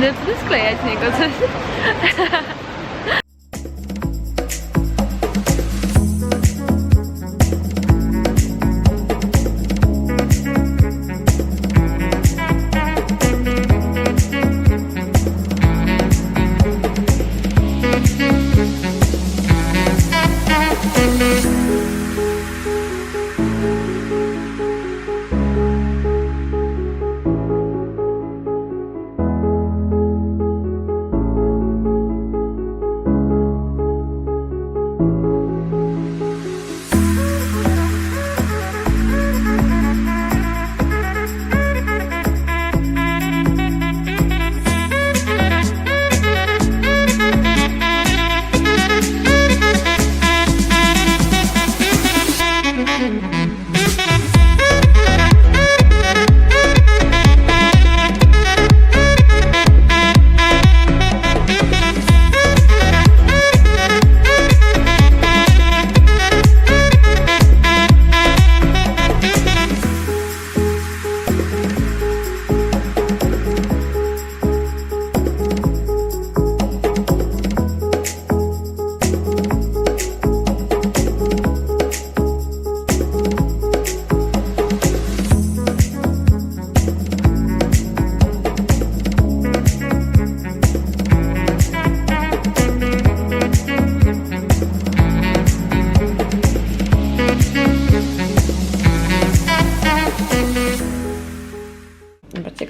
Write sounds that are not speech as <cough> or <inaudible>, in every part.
Będę będę sklejać niego coś. Thank you.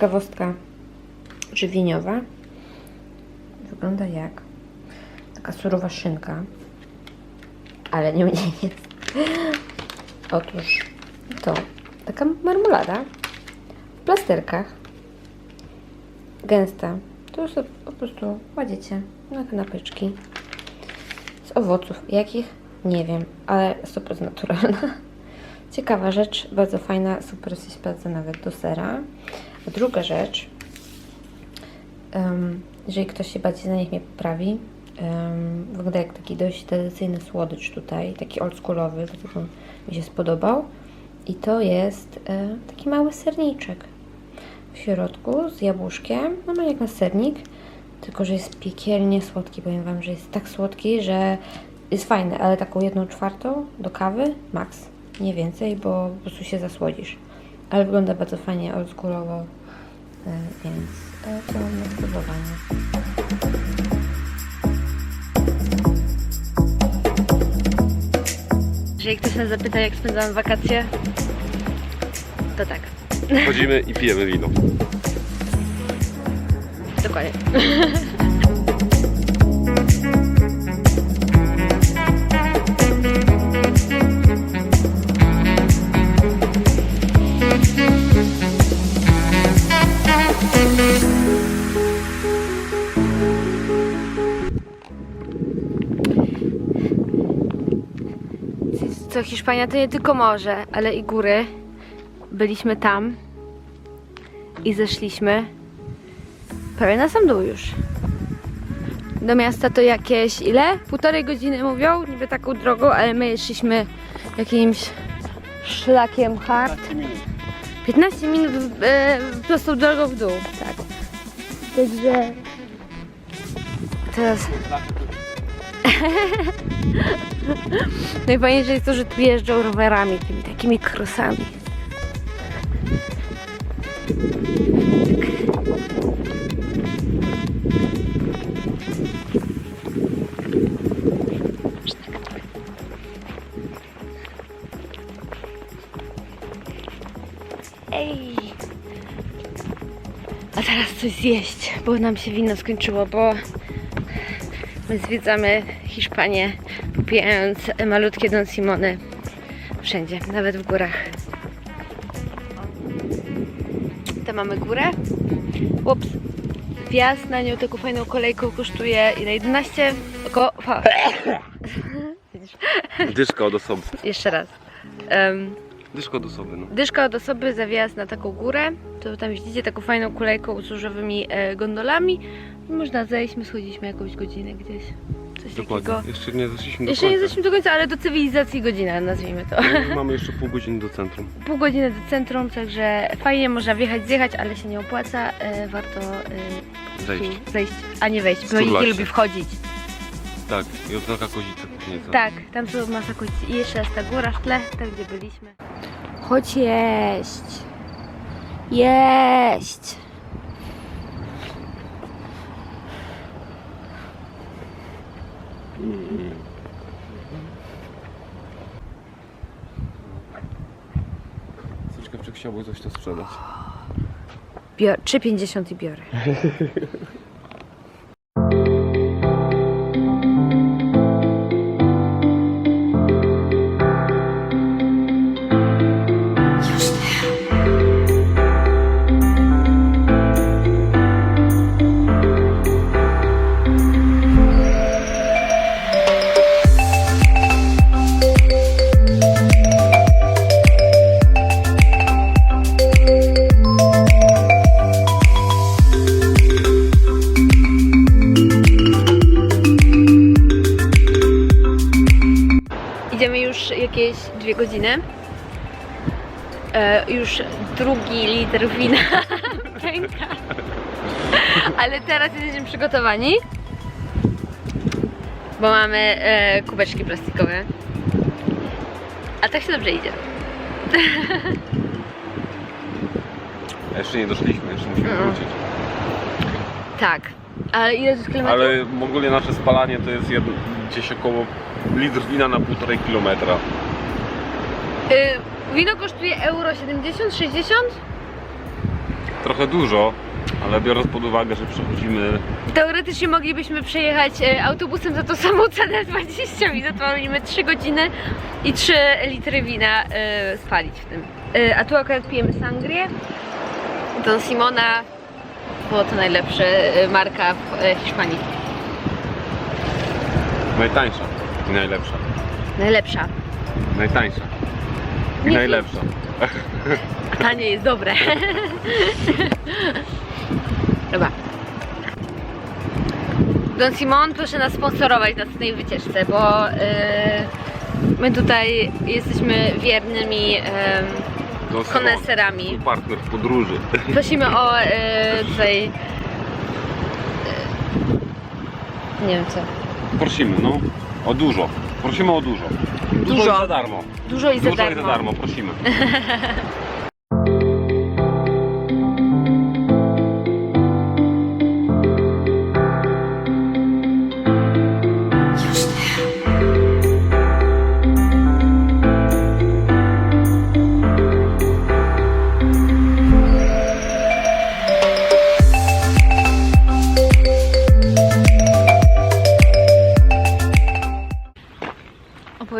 Ciekawostka żywieniowa. Wygląda jak taka surowa szynka, ale nie mniej <laughs> jest. Otóż to taka marmolada w plasterkach, gęsta. To sobie po prostu kładziecie na kanapeczki z owoców. Jakich? Nie wiem, ale super naturalna. <laughs> Ciekawa rzecz, bardzo fajna, super się sprawdza nawet do sera. Druga rzecz, em, jeżeli ktoś się bardziej na nich mnie poprawi, em, wygląda jak taki dość tradycyjny słodycz tutaj, taki oldschoolowy, dlatego mi się spodobał. I to jest e, taki mały serniczek w środku z jabłuszkiem, no jak na sernik, tylko że jest piekielnie słodki. Powiem Wam, że jest tak słodki, że jest fajny, ale taką jedną czwartą do kawy max, nie więcej, bo po prostu się zasłodzisz. Ale wygląda bardzo fajnie, oldschoolowo, więc e, to na spróbowanie. Jeżeli ktoś nas zapyta, jak spędzamy wakacje, to tak. Chodzimy i pijemy wino. <laughs> Dokładnie. <laughs> Co Hiszpania to nie tylko morze, ale i góry. Byliśmy tam i zeszliśmy prawie na sam dół już. Do miasta to jakieś ile? Półtorej godziny mówią, niby taką drogą, ale my szliśmy jakimś szlakiem hard. 15 minut e, prostą drogą w dół, tak. Także teraz <laughs> <laughs> najfajniejsze jest to, że tu jeżdżą rowerami, tymi takimi krosami. Ej! A teraz coś zjeść, bo nam się wino skończyło, bo my zwiedzamy Hiszpanię, popijając malutkie Don Simony wszędzie, nawet w górach. To mamy górę. Ups. Wjazd na nią taką fajną kolejką kosztuje ile? 11? Około... Dyszka od osoby. Jeszcze raz. Em, Dyszka od osoby, no. Dyszka od osoby za wjazd na taką górę. To tam widzicie taką fajną kolejką z różowymi e, gondolami. Można zejść, my schodziliśmy jakąś godzinę gdzieś. Coś Dokładnie. takiego. Jeszcze nie zeszliśmy do Jeszcze nie końca. zeszliśmy do końca, ale do cywilizacji godzina, nazwijmy to. No, <laughs> Mamy jeszcze pół godziny do centrum. Pół godziny do centrum, także fajnie można wjechać, zjechać, ale się nie opłaca. E, warto e, Zejść. Zejść, a nie wejść, bo nikt nie lubi wchodzić. Tak, i odznaka kozicy później. co? Tak, tam są masa kości. I jeszcze raz ta góra w tle, tam gdzie byliśmy. Chodź jeść. Jeść. Czy chciałby coś to sprzedać. Bior 3,50 i biorę. <laughs> E, już drugi litr wina <laughs> pęka. Ale teraz jesteśmy przygotowani. Bo mamy e, kubeczki plastikowe. A tak się dobrze idzie. A jeszcze nie doszliśmy, jeszcze musimy Mm. wrócić. Tak. Ale ile to jest kilometrów? Ale ogólnie nasze spalanie to jest jedno, gdzieś około litr wina na półtorej kilometra. Y, wino kosztuje euro 70, 60? Trochę dużo, ale biorąc pod uwagę, że przechodzimy Teoretycznie moglibyśmy przejechać e, autobusem za tą samą cenę <laughs> 20 minut, mamy 3 godziny i 3 litry wina e, spalić w tym. E, a tu akurat pijemy sangrię. Don Simona, bo to najlepsza e, marka w e, Hiszpanii. najtańsza i najlepsza. Najlepsza. Najtańsza i najlepsza. Tanie jest dobre. Dobra. Don Simon, proszę nas sponsorować na tej wycieczce, bo y, my tutaj jesteśmy wiernymi są koneserami. partner w podróży. Prosimy o y, tutaj. y, nie wiem co. Prosimy, no. O dużo. Prosimy o dużo. Dużo, Dużo. i za darmo. Dużo i za darmo, prosimy. <laughs>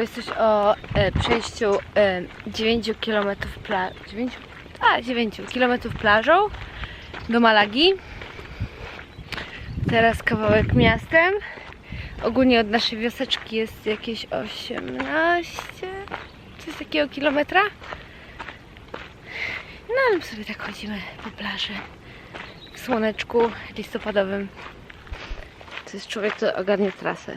Opowiedz coś o e, przejściu e, 9 km pla 9? A, 9 km plażą do Malagi. Teraz kawałek miastem. Ogólnie od naszej wioseczki jest jakieś 18 coś takiego kilometra. No ale my sobie tak chodzimy po plaży w słoneczku listopadowym. To jest człowiek, który ogarnie trasę.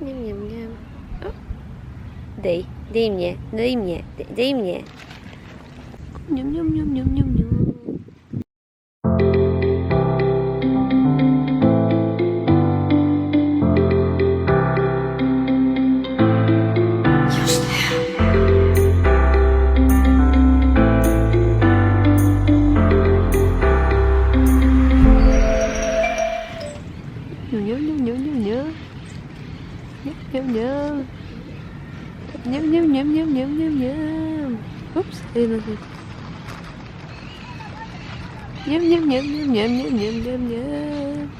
Ням, ням, ням. Дай, дай мне, дай мне, дай мне. Ням, ням, ням, ням, ням. Ням-ням-ням-ням-ням-ням-ням-ням.